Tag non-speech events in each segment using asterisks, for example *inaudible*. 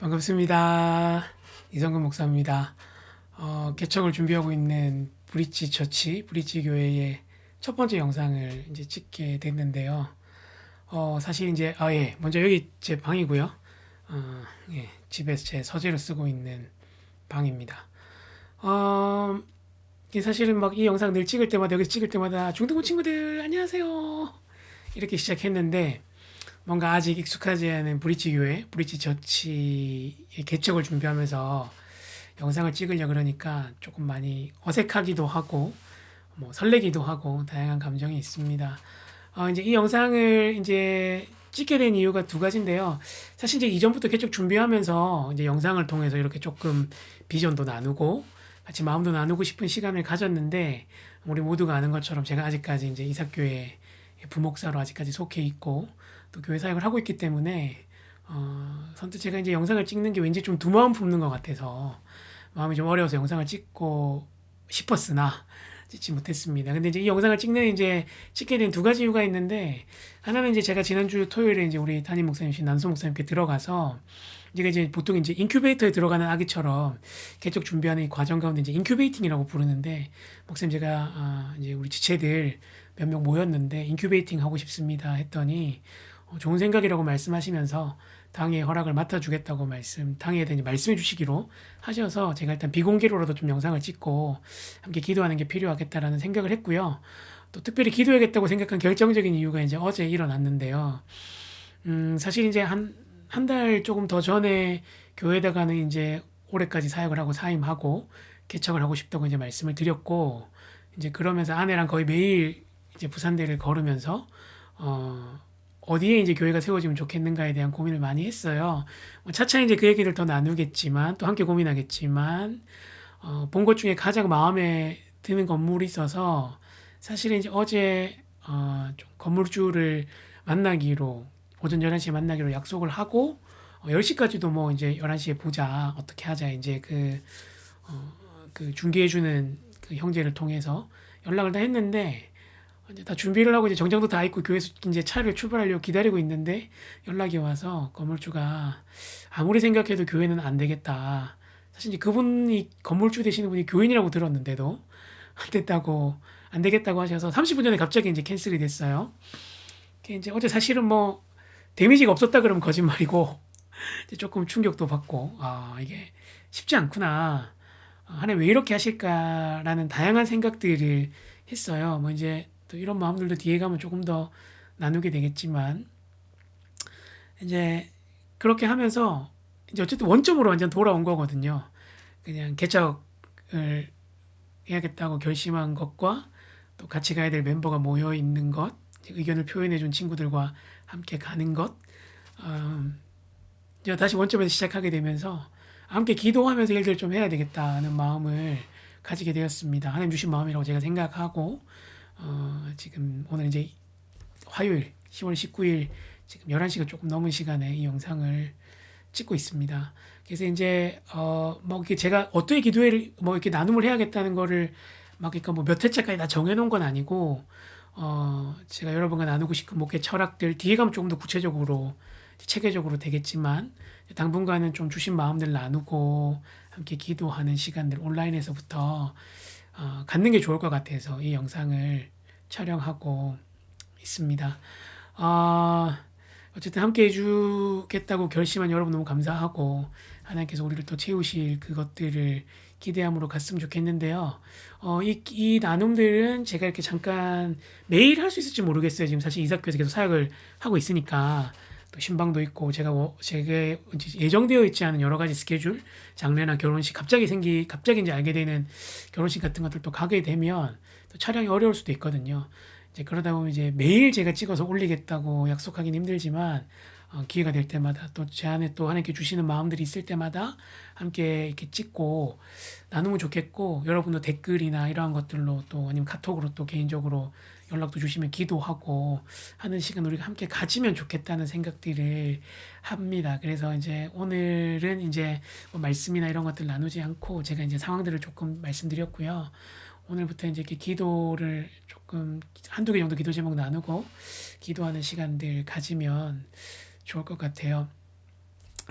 반갑습니다. 이성근 목사입니다. 어, 개척을 준비하고 있는 브리지 처치, 브리지 교회의 첫 번째 영상을 이제 찍게 됐는데요. 어, 사실 이제, 아, 예. 먼저 여기 제 방이고요. 어, 예. 집에서 제 서재를 쓰고 있는 방입니다. 어, 사실은 막 이 영상 늘 찍을 때마다, 여기서 찍을 때마다 중등부 친구들, 안녕하세요. 이렇게 시작했는데, 뭔가 아직 익숙하지 않은 브리지 교회, 브리지 저치의 개척을 준비하면서 영상을 찍으려 그러니까 조금 많이 어색하기도 하고 뭐 설레기도 하고 다양한 감정이 있습니다. 어, 이제 이 영상을 이제 찍게 된 이유가 두 가지인데요. 사실 이제 이전부터 개척 준비하면서 이제 영상을 통해서 이렇게 조금 비전도 나누고 같이 마음도 나누고 싶은 시간을 가졌는데 우리 모두가 아는 것처럼 제가 아직까지 이제 이삭교회 부목사로 아직까지 속해 있고 또 교회 사역을 하고 있기 때문에 어, 선뜻 제가 이제 영상을 찍는 게 왠지 좀 두 마음 품는 것 같아서 마음이 좀 어려워서 영상을 찍고 싶었으나 찍지 못했습니다. 근데 이제 이 영상을 찍는 이제 찍게 된 두 가지 이유가 있는데 하나는 이제 제가 지난주 토요일에 이제 우리 담임 목사님이신 난소 목사님께 들어가서 제가 이제 보통 이제 인큐베이터에 들어가는 아기처럼 개척 준비하는 이 과정 가운데 이제 인큐베이팅이라고 부르는데 목사님 제가 아, 이제 우리 지체들 몇 명 모였는데 인큐베이팅 하고 싶습니다 했더니 어, 좋은 생각이라고 말씀하시면서 당의 허락을 맡아주겠다고 말씀, 당에 대해 말씀해 주시기로 하셔서 제가 일단 비공개로라도 좀 영상을 찍고 함께 기도하는 게 필요하겠다라는 생각을 했고요. 또 특별히 기도해야겠다고 생각한 결정적인 이유가 이제 어제 일어났는데요. 음, 사실 이제 한, 한 달 조금 더 전에 교회에다가는 이제 올해까지 사역을 하고 사임하고 개척을 하고 싶다고 이제 말씀을 드렸고, 이제 그러면서 아내랑 거의 매일 이제 부산대를 걸으면서, 어, 어디에 이제 교회가 세워지면 좋겠는가에 대한 고민을 많이 했어요. 뭐 차차 이제 그 얘기를 더 나누겠지만 또 함께 고민하겠지만 어, 본 것 중에 가장 마음에 드는 건물이 있어서 사실은 이제 어제 어, 좀 건물주를 만나기로 오전 11시에 만나기로 약속을 하고 어, 10시까지도 뭐 이제 11시에 보자 어떻게 하자 이제 그, 어, 그 중개해주는 그 형제를 통해서 연락을 다 했는데 이제 다 준비를 하고 이제 정장도 다 입고 교회에서 이제 차를 출발하려고 기다리고 있는데 연락이 와서 건물주가 아무리 생각해도 교회는 안 되겠다. 사실 이제 그분이 건물주 되시는 분이 교인이라고 들었는데도 안 됐다고 안 되겠다고 하셔서 30분 전에 갑자기 이제 캔슬이 됐어요. 이제 어제 사실은 뭐 데미지가 없었다 그러면 거짓말이고 *laughs* 조금 충격도 받고 아 이게 쉽지 않구나. 아, 하나님 왜 이렇게 하실까라는 다양한 생각들을 했어요. 뭐 이제 또 이런 마음들도 뒤에 가면 조금 더 나누게 되겠지만 이제 그렇게 하면서 이제 어쨌든 원점으로 완전 돌아온 거거든요. 그냥 개척을 해야겠다고 결심한 것과 또 같이 가야 될 멤버가 모여 있는 것, 의견을 표현해 준 친구들과 함께 가는 것, 음, 이제 다시 원점에서 시작하게 되면서 함께 기도하면서 일들을 좀 해야 되겠다는 마음을 가지게 되었습니다. 하나님 주신 마음이라고 제가 생각하고 어, 지금 오늘 이제 화요일 10월 19일 지금 11시가 조금 넘은 시간에 이 영상을 찍고 있습니다. 그래서 이제 어뭐 이렇게 제가 어떻게 기도회를 뭐 이렇게 나눔을 해야겠다는 거를 막 그러니까 뭐 몇 회차까지 다 정해 놓은 건 아니고 어 제가 여러분과 나누고 싶은 목회 철학들 뒤에 가면 조금 더 구체적으로 체계적으로 되겠지만 당분간은 좀 주신 마음들 나누고 함께 기도하는 시간들 온라인에서부터 어, 갖는 게 좋을 것 같아서 이 영상을 촬영하고 있습니다. 어, 어쨌든 함께 해주겠다고 결심한 여러분 너무 감사하고 하나님께서 우리를 또 채우실 그것들을 기대함으로 갔으면 좋겠는데요. 어, 이, 이 나눔들은 제가 이렇게 잠깐 매일 할 수 있을지 모르겠어요. 지금 사실 이삭교에서 계속 사역을 하고 있으니까 또 신방도 있고 제가 뭐 제게 예정되어 있지 않은 여러 가지 스케줄 장례나 결혼식 갑자기 생기 갑자기 이제 알게 되는 결혼식 같은 것들 또 가게 되면 또 촬영이 어려울 수도 있거든요. 이제 그러다 보면 이제 매일 제가 찍어서 올리겠다고 약속하긴 힘들지만 어, 기회가 될 때마다 또 제 안에 또 하나님께 주시는 마음들이 있을 때마다 함께 이렇게 찍고 나누면 좋겠고 여러분도 댓글이나 이러한 것들로 또 아니면 카톡으로 또 개인적으로 연락도 주시면 기도하고 하는 시간 우리가 함께 가지면 좋겠다는 생각들을 합니다. 그래서 이제 오늘은 이제 뭐 말씀이나 이런 것들 나누지 않고 제가 이제 상황들을 조금 말씀드렸고요. 오늘부터 이제 이렇게 기도를 조금 한두 개 정도 기도 제목 나누고 기도하는 시간들 가지면 좋을 것 같아요.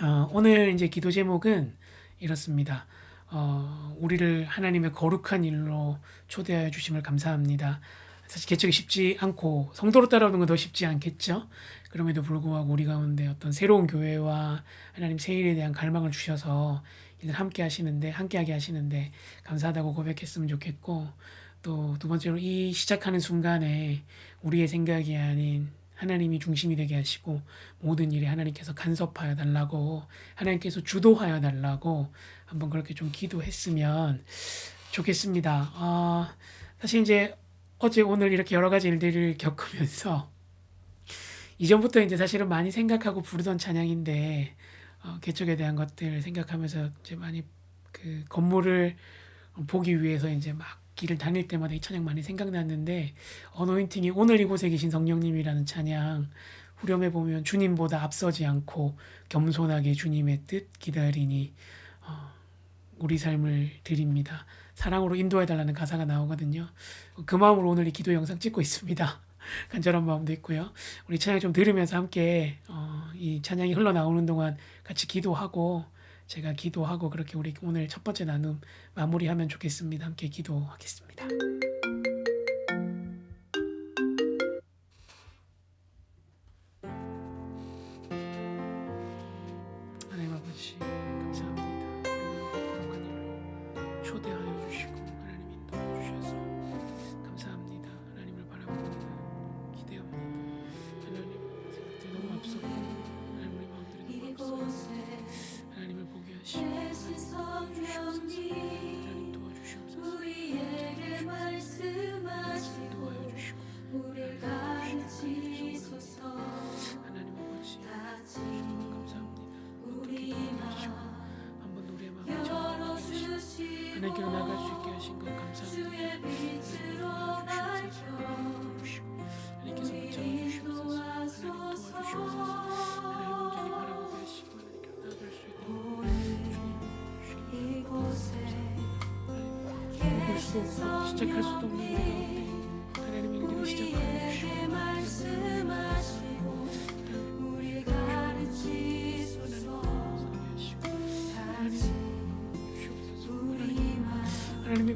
어, 오늘 이제 기도 제목은 이렇습니다. 어, 우리를 하나님의 거룩한 일로 초대하여 주심을 감사합니다. 사실 개척이 쉽지 않고 성도로 따라오는 건 더 쉽지 않겠죠. 그럼에도 불구하고 우리 가운데 어떤 새로운 교회와 하나님 새 일에 대한 갈망을 주셔서 이들 함께 하시는데 함께하게 하시는데 감사하다고 고백했으면 좋겠고 또 두 번째로 이 시작하는 순간에 우리의 생각이 아닌 하나님이 중심이 되게 하시고 모든 일에 하나님께서 간섭하여 달라고 하나님께서 주도하여 달라고 한번 그렇게 좀 기도했으면 좋겠습니다. 어, 사실 이제 어제 오늘 이렇게 여러 가지 일들을 겪으면서 *laughs* 이전부터 이제 사실은 많이 생각하고 부르던 찬양인데 어, 개척에 대한 것들 생각하면서 이제 많이 그 건물을 보기 위해서 이제 막 길을 다닐 때마다 이 찬양 많이 생각났는데 어노인팅이 오늘 이곳에 계신 성령님이라는 찬양 후렴에 보면 주님보다 앞서지 않고 겸손하게 주님의 뜻 기다리니 어, 우리 삶을 드립니다. 사랑으로 인도해 달라는 가사가 나오거든요. 그 마음으로 오늘 이 기도 영상 찍고 있습니다. *laughs* 간절한 마음도 있고요. 우리 찬양 좀 들으면서 함께 어, 이 찬양이 흘러나오는 동안 같이 기도하고 제가 기도하고 그렇게 우리 오늘 첫 번째 나눔 마무리하면 좋겠습니다. 함께 기도하겠습니다. 하나님께로 나갈 수 있게 하신 것 감사합니다. 주의 빛으로 도와주시옵소서. 하나님께서 붙잡아 주시옵소서. 하나님 도와주시옵소서. 하나님 온전히 바라보게 하시고 하나님께로 나갈 수 있도록 주님 이곳에 볼 수도 없고 시작할 수도 없는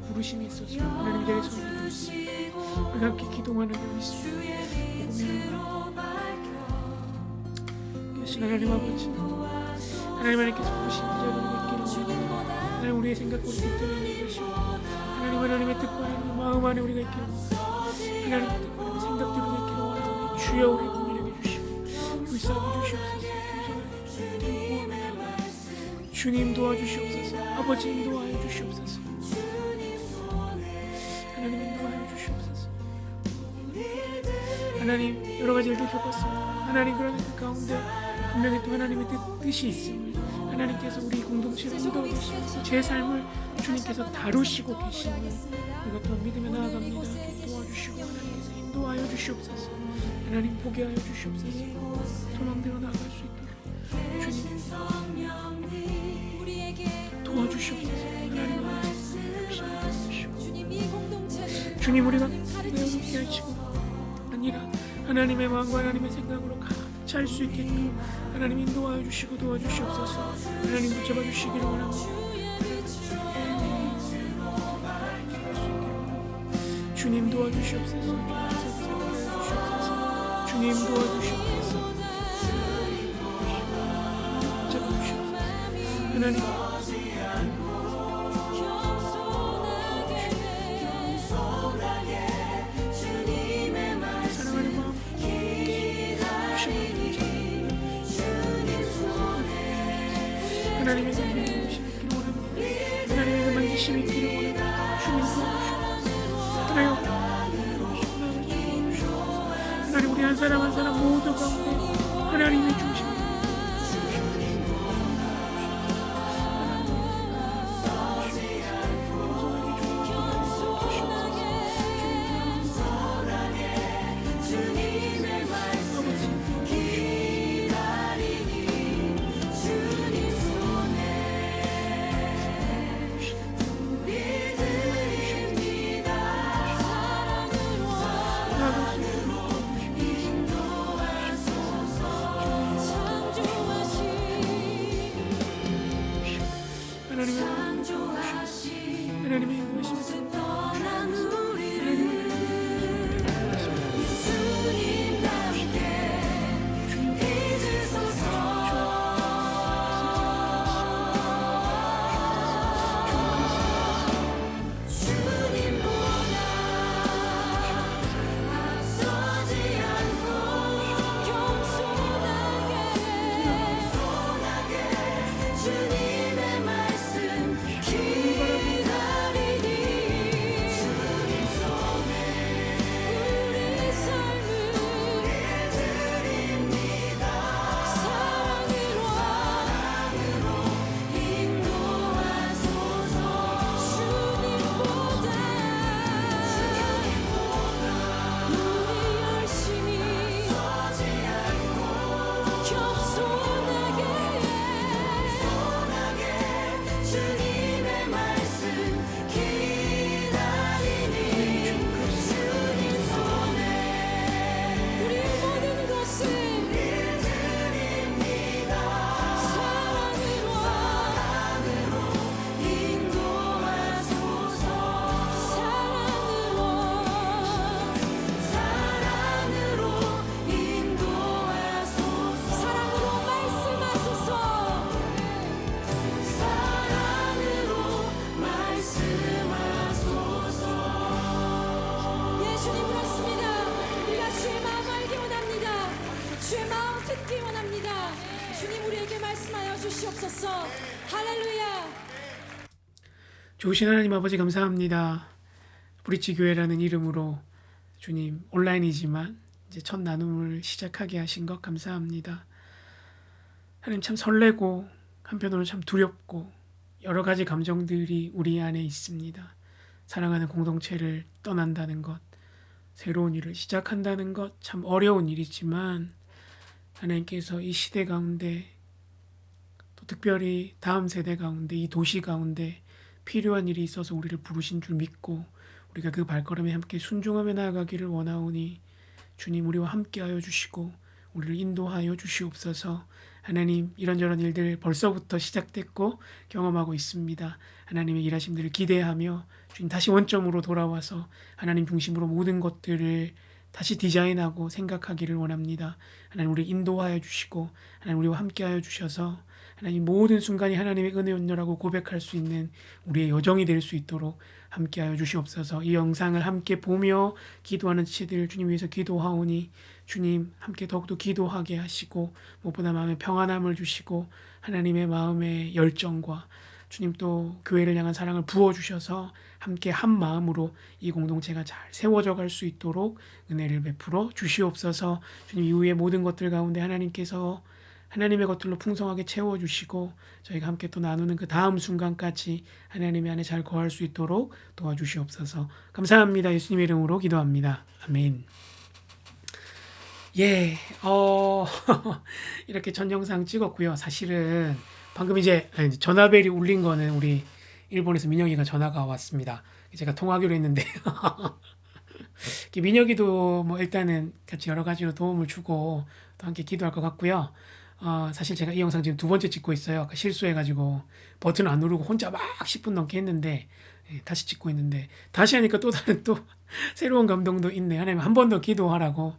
부르심이 있어서 하나님 자리 손을 들으시고 우리가 함께 기도하는. 주의 빛으로 밝혀 계신 하나님 아버지 하나님 하나님께서 부르신 그 자리에 있기를. 하나님 우리의 생각과 우리 뜻대로 있는 것이고 하나님 하나님의 뜻과 하나님의 마음 안에 우리가 있기를. 하나님의 뜻과 하나님의 생각대로 있기를 원합니다. 주여 우리 고민하게 주시고 불쌍히 주시옵소서 주님 도와주시옵소서 아버지 인도하여 주시옵소서 하나님 여러 가지 일들 겪었습니다. 하나님 그러나 그 가운데 분명히 또 하나님의 뜻, 뜻이 있음을 하나님께서 우리 공동체를 인도하고 계시고 제 삶을 주님께서 다루시고 계심을 이것도 믿으며 나아갑니다. 도와주시고 하나님께서 인도하여 주시옵소서. 하나님 보게 하여 주시옵소서. 소망대로 나아갈 수 있도록 주님 도와주시옵소서. 하나님 주님 우리가 내어 놓게 하시고 아니라 하나님의 마음과 하나님의 생각으로 가득 찰수 있게끔 하나님 인도하여 주시고 도와주시옵소서. 하나님 붙잡아 주시기를 원합니다. 주님 도와주시옵소서. 주님 도와주시옵소서 붙잡아 주시옵소서. 하나님 하나 주시옵소서. 할렐루야. 좋으신 하나님 아버지 감사합니다. 브리치 교회라는 이름으로 주님 온라인이지만 이제 첫 나눔을 시작하게 하신 것 감사합니다. 하나님 참 설레고 한편으로는 참 두렵고 여러 가지 감정들이 우리 안에 있습니다. 사랑하는 공동체를 떠난다는 것, 새로운 일을 시작한다는 것 참 어려운 일이지만 하나님께서 이 시대 가운데 또 특별히 다음 세대 가운데 이 도시 가운데 필요한 일이 있어서 우리를 부르신 줄 믿고 우리가 그 발걸음에 함께 순종하며 나아가기를 원하오니 주님 우리와 함께하여 주시고 우리를 인도하여 주시옵소서. 하나님 이런저런 일들 벌써부터 시작됐고 경험하고 있습니다. 하나님의 일하심들을 기대하며 주님 다시 원점으로 돌아와서 하나님 중심으로 모든 것들을 다시 디자인하고 생각하기를 원합니다. 하나님 우리 인도하여 주시고 하나님 우리와 함께하여 주셔서 하나님 모든 순간이 하나님의 은혜였노라고 고백할 수 있는 우리의 여정이 될 수 있도록 함께하여 주시옵소서. 이 영상을 함께 보며 기도하는 치들 주님 위해서 기도하오니 주님 함께 더욱더 기도하게 하시고 무엇보다 마음에 평안함을 주시고 하나님의 마음의 열정과 주님 또 교회를 향한 사랑을 부어 주셔서 함께 한 마음으로 이 공동체가 잘 세워져 갈 수 있도록 은혜를 베풀어 주시옵소서. 주님 이후의 모든 것들 가운데 하나님께서 하나님의 것들로 풍성하게 채워주시고 저희가 함께 또 나누는 그 다음 순간까지 하나님의 안에 잘 거할 수 있도록 도와주시옵소서. 감사합니다. 예수님의 이름으로 기도합니다. 아멘. 예, 어, *laughs* 이렇게 전 영상 찍었고요. 사실은 방금 이제 아니, 전화벨이 울린 거는 우리 일본에서 민혁이가 전화가 왔습니다. 제가 통화하기로 했는데 *laughs* 민혁이도 뭐 일단은 같이 여러 가지로 도움을 주고 또 함께 기도할 것 같고요. 어, 사실 제가 이 영상 지금 두 번째 찍고 있어요. 아까 실수해가지고 버튼 안 누르고 혼자 막 10분 넘게 했는데 예, 다시 찍고 있는데 다시 하니까 또 다른 또 *laughs* 새로운 감동도 있네. 하나님 한 번 더 기도하라고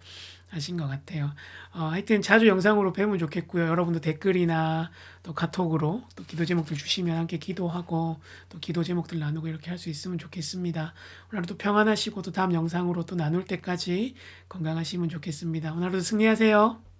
하신 것 같아요. 어, 하여튼 자주 영상으로 뵈면 좋겠고요. 여러분도 댓글이나 또 카톡으로 또 기도 제목들 주시면 함께 기도하고 또 기도 제목들 나누고 이렇게 할 수 있으면 좋겠습니다. 오늘 하루도 평안하시고 또 다음 영상으로 또 나눌 때까지 건강하시면 좋겠습니다. 오늘 하루도 승리하세요.